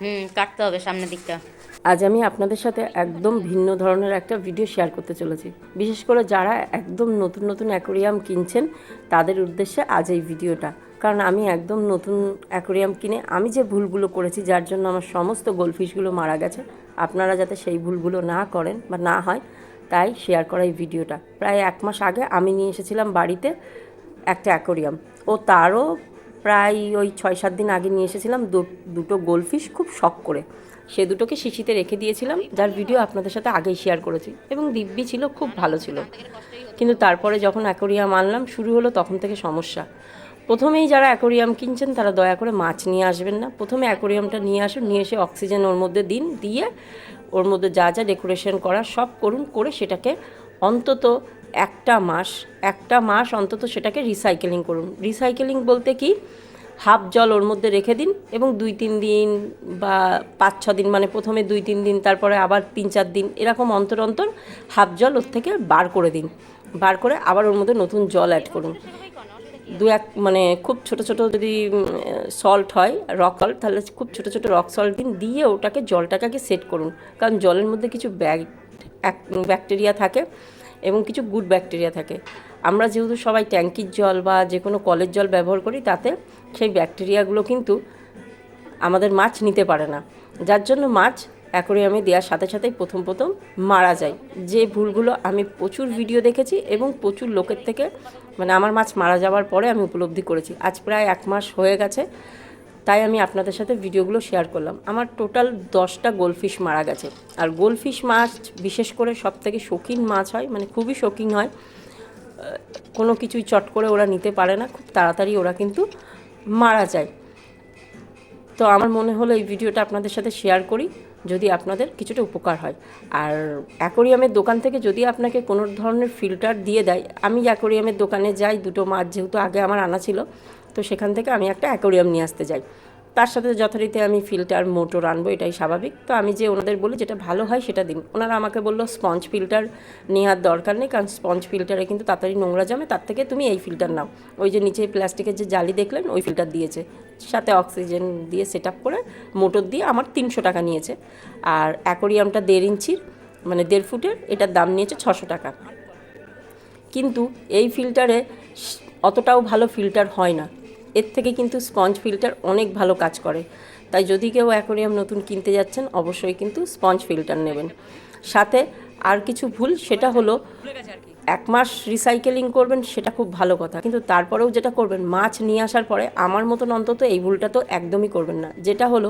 হুম, কাটতে হবে সামনের দিকটা। আজ আমি আপনাদের সাথে একদম ভিন্ন ধরনের একটা ভিডিও শেয়ার করতে চলেছি। বিশেষ করে যারা একদম নতুন নতুন অ্যাকোরিয়াম কিনছেন, তাদের উদ্দেশ্যে আজ এই ভিডিওটা কারণ আমি একদম নতুন অ্যাকোরিয়াম কিনে আমি যে ভুলগুলো করেছি, যার জন্য আমার সমস্ত গোলফিশগুলো মারা গেছে, আপনারা যাতে সেই ভুলগুলো না করেন বা না হয়, তাই শেয়ার করা এই ভিডিওটা প্রায় এক মাস আগে আমি নিয়ে এসেছিলাম বাড়িতে একটা অ্যাকোরিয়াম ও তারও প্রায় ওই ছয় সাত দিন আগে নিয়ে এসেছিলাম দুটো গোলফিশ, খুব শখ করে। সে দুটোকে শিশিতে রেখে দিয়েছিলাম, যার ভিডিও আপনাদের সাথে আগেই শেয়ার করেছি এবং দিব্যি ছিল, খুব ভালো ছিল। কিন্তু তারপরে যখন অ্যাকোরিয়াম আনলাম, শুরু হলো তখন থেকে সমস্যা। প্রথমেই যারা অ্যাকোরিয়াম কিনছেন, তারা দয়া করে মাছ নিয়ে আসবেন না। প্রথমে অ্যাকোরিয়ামটা নিয়ে আসুন, নিয়ে এসে অক্সিজেন ওর মধ্যে দিন, দিয়ে ওর মধ্যে যা যা ডেকোরেশন করার সব করুন, করে সেটাকে অন্তত একটা মাস একটা মাস অন্তত সেটাকে রিসাইকেলিং করুন। রিসাইকেলিং বলতে কি? হাফ জল ওর মধ্যে রেখে দিন এবং দুই তিন দিন বা পাঁচ ছ দিন মানে প্রথমে দুই তিন দিন, তারপরে আবার তিন চার দিন, এরকম অন্তর অন্তর হাফ জল ওর থেকে বার করে দিন। বার করে আবার ওর মধ্যে নতুন জল অ্যাড করুন। দু এক মানে খুব ছোট ছোট যদি সল্ট হয় রক সল্ট তাহলে খুব ছোট ছোট রক সল্ট দিন, দিয়ে ওটাকে জলটাকে আগে সেট করুন। কারণ জলের মধ্যে কিছু ব্যাগ ব্যাকটেরিয়া থাকে। এবং কিছু গুড ব্যাকটেরিয়া থাকে। আমরা যেহেতু সবাই ট্যাঙ্কির জল বা যে কোনো কলের জল ব্যবহার করি, তাতে সেই ব্যাকটেরিয়াগুলো কিন্তু আমাদের মাছ নিতে পারে না। যার জন্য মাছ অ্যাকোরিয়ামে দেওয়ার সাথে সাথেই প্রথম প্রথম মারা যায়। যে ভুলগুলো আমি প্রচুর ভিডিও দেখেছি এবং প্রচুর লোকের থেকে মানে আমার মাছ মারা যাওয়ার পরে আমি উপলব্ধি করেছি। আজ প্রায় এক মাস হয়ে গেছে। তাই আমি আপনাদের সাথে ভিডিওগুলো শেয়ার করলাম। আমার টোটাল দশটা গোলফিশ মারা গেছে। আর গোলফিশ মাছ বিশেষ করে সব থেকে শৌখিন মাছ হয় মানে খুবই শৌখিন হয়। কোনো কিছুই চট করে ওরা নিতে পারে না, খুব তাড়াতাড়ি ওরা কিন্তু মারা যায়। তো আমার মনে হলো এই ভিডিওটা আপনাদের সাথে শেয়ার করি, যদি আপনাদের কিছুটা উপকার হয়। আর অ্যাকোরিয়ামের দোকান থেকে যদি আপনাকে কোনো ধরনের ফিল্টার দিয়ে দেয়, আমি অ্যাকোরিয়ামের দোকানে যাই, দুটো মাছ যেহেতু আগে আমার আনা ছিল তো সেখান থেকে আমি একটা অ্যাকোরিয়াম নিয়ে আসতে যাই। তার সাথে যথারীতি আমি ফিল্টার মোটর আনব, এটাই স্বাভাবিক। তো আমি যে ওনাদের বলি, যেটা ভালো হয় সেটা দিন। ওনারা আমাকে বলল, স্পঞ্জ ফিল্টার নেওয়ার দরকার নেই, কারণ স্পঞ্জ ফিল্টারে কিন্তু তাড়াতাড়ি নোংরা জমে, তার থেকে তুমি এই ফিল্টার নাও। ওই যে নিচে প্লাস্টিকের যে জালি দেখলেন, ওই ফিল্টার দিয়েছে। সাথে অক্সিজেন দিয়ে সেট আপ করে মোটর দিয়ে আমার তিনশো টাকা নিয়েছে। আর অ্যাকোরিয়ামটা দেড় ইঞ্চির মানে দেড় ফুটের, এটার দাম নিয়েছে ছশো টাকা। কিন্তু এই ফিল্টারে অতটাও ভালো ফিল্টার হয় না। এর থেকে কিন্তু স্পঞ্জ ফিল্টার অনেক ভালো কাজ করে। তাই যদি কেউ অ্যাকোরিয়াম নতুন কিনতে যাচ্ছেন, অবশ্যই কিন্তু স্পঞ্জ ফিল্টার নেবেন। সাথে আর কিছু ভুল, সেটা হলো এক মাস রিসাইকেলিং করবেন, সেটা খুব ভালো কথা। কিন্তু তারপরেও যেটা করবেন, মাছ নিয়ে আসার পরে আমার মতন অন্তত এই ভুলটা তো একদমই করবেন না। যেটা হলো,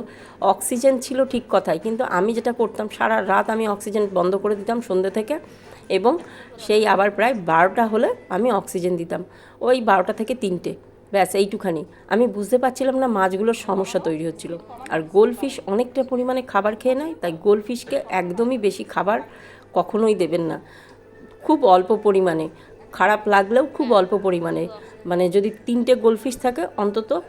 অক্সিজেন ছিল ঠিক কথাই, কিন্তু আমি যেটা করতাম, সারা রাত আমি অক্সিজেন বন্ধ করে দিতাম সন্ধ্যে থেকে এবং সেই আবার প্রায় বারোটা হলে আমি অক্সিজেন দিতাম। ওই বারোটা থেকে তিনটে। ব্যাস, এইটুখানি। আমি বুঝতে পারছিলাম না মাছগুলোর সমস্যা তৈরি হচ্ছিল। আর গোলফিশ অনেকটা পরিমাণে খাবার খেয়ে নেয়, তাই গোলফিশকে একদমই বেশি খাবার কখনোই দেবেন না। খুব অল্প পরিমাণে। খারাপ লাগলেও খুব অল্প পরিমাণে। মানে যদি তিনটে গোলফিশ থাকে, অন্তত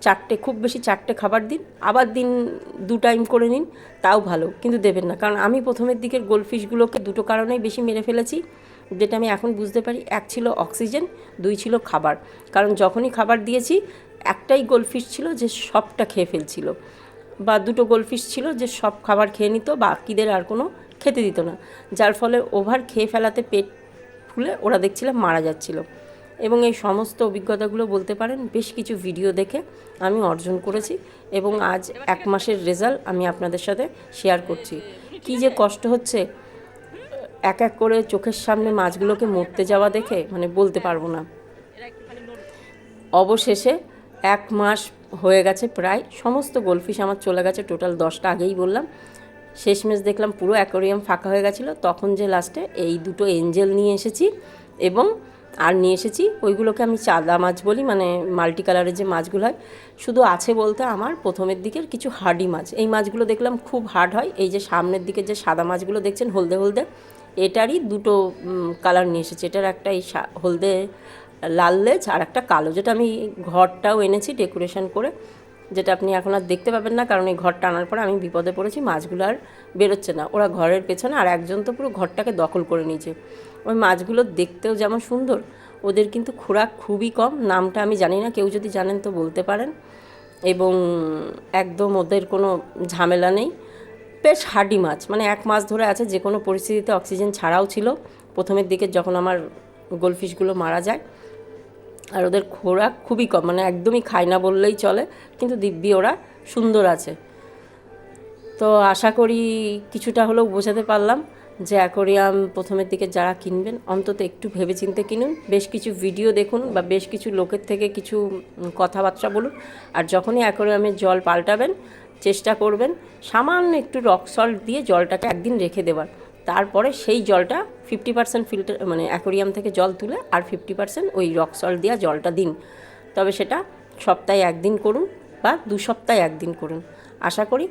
চারটে, খুব বেশি চারটে খাবার দিন। আবার দিন দু টাইম করে নিন, তাও ভালো, কিন্তু দেবেন না। কারণ আমি প্রথমের দিকের গোলফিশগুলোকে দুটো কারণেই বেশি মেরে ফেলেছি। যেটা আমি এখন বুঝতে পারি, এক ছিল অক্সিজেন, দুই ছিল খাবার। কারণ যখনই খাবার দিয়েছি, একটাই গোলফিশ ছিল যে সবটা খেয়ে ফেলছিল। বা দুটো গোলফিশ ছিল যে সব খাবার খেয়ে নিত, বাকিদের আর কোনো খেতে দিত না। যার ফলে ওভার খেয়ে ফেলাতে পেট ফুলে ওরা দেখছিলাম মারা যাচ্ছিল। এবং এই সমস্ত অভিজ্ঞতাগুলো বলতে পারেন, বেশ কিছু ভিডিও দেখে আমি অর্জন করেছি এবং আজ এক মাসের রেজাল্ট আমি আপনাদের সাথে শেয়ার করছি। কী যে কষ্ট হচ্ছে এক এক করে চোখের সামনে মাছগুলোকে মরতে যাওয়া দেখে মানে বলতে পারব না। অবশেষে এক মাস হয়ে গেছে প্রায়, সমস্ত গোলফিশ আমার চলে গেছে টোটাল দশটা আগেই বললাম। শেষমেশ দেখলাম পুরো অ্যাকোরিয়াম ফাঁকা হয়ে গেছিল, তখন যে লাস্টে এই দুটো এঞ্জেল নিয়ে এসেছি এবং আর নিয়ে এসেছি ওইগুলোকে আমি চাঁদা মাছ বলি মানে মাল্টি কালারের যে মাছগুলো হয়, শুধু আছে বলতে আমার প্রথমের দিকের কিছু হার্ডি মাছ। এই মাছগুলো দেখলাম খুব হার্ড হয়, এই যে সামনের দিকে যে সাদা মাছগুলো দেখছেন হলদে হলদে এটারই দুটো কালার নিয়ে এসেছি। এটার একটা এই হলদে লাল লেজ আর একটা কালো, যেটা আমি ঘরটাও এনেছি ডেকোরেশন করে, যেটা আপনি এখন আর দেখতে পাবেন না, কারণ এই ঘরটা আনার পরে আমি বিপদে পড়েছি, মাছগুলো আর বেরোচ্ছে না। ওরা ঘরের পেছনে আর একজন তো পুরো ঘরটাকে দখল করে নিয়েছে। ওই মাছগুলো দেখতেও যেমন সুন্দর, ওদের কিন্তু খোরাক খুবই কম, নামটা আমি জানি না, কেউ যদি জানেন তো বলতে পারেন। এবং একদম ওদের কোনো ঝামেলা নেই। বেশ হাডি মাছ মানে এক মাস ধরে আছে যে কোনো পরিস্থিতিতে অক্সিজেন ছাড়াও ছিল। প্রথমের দিকে যখন আমার গোলফিশগুলো মারা যায়, আর ওদের খোরাক খুবই কম মানে একদমই খায় না বললেই চলে, কিন্তু দিব্যি ওরা সুন্দর আছে। তো আশা করি কিছুটা হলেও বোঝাতে পারলাম যে অ্যাকোরিয়াম প্রথমের দিকে যারা কিনবেন, অন্তত একটু ভেবেচিন্তে কিনুন। বেশ কিছু ভিডিও দেখুন বা বেশ কিছু লোকের থেকে কিছু কথাবার্তা বলুন। আর যখনই অ্যাকোরিয়ামের জল পাল্টাবেন চেষ্টা করবেন সামান্য একটু রক সল্ট দিয়ে জলটাকে একদিন রেখে দেওয়ার তারপরে সেই জলটা ফিফটি পার্সেন্ট ফিল্টার মানে অ্যাকোরিয়াম থেকে জল তুলে আর ফিফটি পার্সেন্ট ওই রক সল্ট দেওয়া জলটা দিন। তবে সেটা সপ্তাহে একদিন করুন বা দু সপ্তাহে একদিন করুন। আশা করি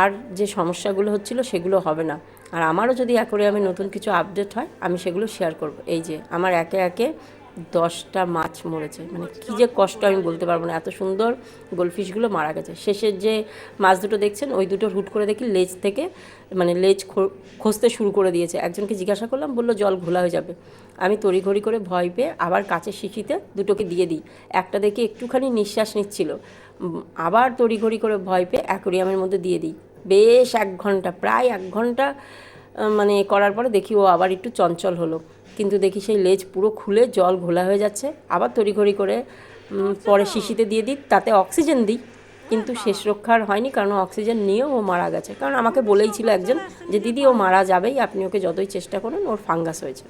আর যে সমস্যাগুলো হচ্ছিল সেগুলো হবে না। আর আমারও যদি অ্যাকোরিয়ামে নতুন কিছু আপডেট হয়, আমি সেগুলো শেয়ার করব। এই যে, আমার একে একে দশটা মাছ মরেছে। মানে কী যে কষ্ট আমি বলতে পারব না। এত সুন্দর গোলফিশগুলো মারা গেছে। শেষের যে মাছ দুটো দেখছেন, ওই দুটো হুট করে দেখি লেজ থেকে মানে লেজ খসতে শুরু করে দিয়েছে। একজনকে জিজ্ঞাসা করলাম, বলল, জল ঘোলা হয়ে যাবে। আমি তড়িঘড়ি করে ভয় পেয়ে আবার কাছে শিশিতে দুটোকে দিয়ে দিই। একটা দেখে একটুখানি নিঃশ্বাস নিচ্ছিল। আবার তড়িঘড়ি করে ভয় পেয়ে অ্যাকোরিয়ামের মধ্যে দিয়ে দিই। বেশ এক ঘণ্টা, প্রায় এক ঘণ্টা মানে করার পরে দেখি ও আবার একটু চঞ্চল হলো। কিন্তু দেখি সেই লেজ পুরো খুলে জল ঘোলা হয়ে যাচ্ছে। আবার তড়িঘড়ি করে পরে শিশিতে দিয়ে দিই তাতে অক্সিজেন দিই। কিন্তু শেষ রক্ষার হয়নি কারণ অক্সিজেন নিয়েও ও মারা গেছে। কারণ আমাকে বলেই ছিল একজন যে দিদি ও মারা যাবেই। আপনি ওকে যতই চেষ্টা করুন ওর ফাঙ্গাস হয়েছে।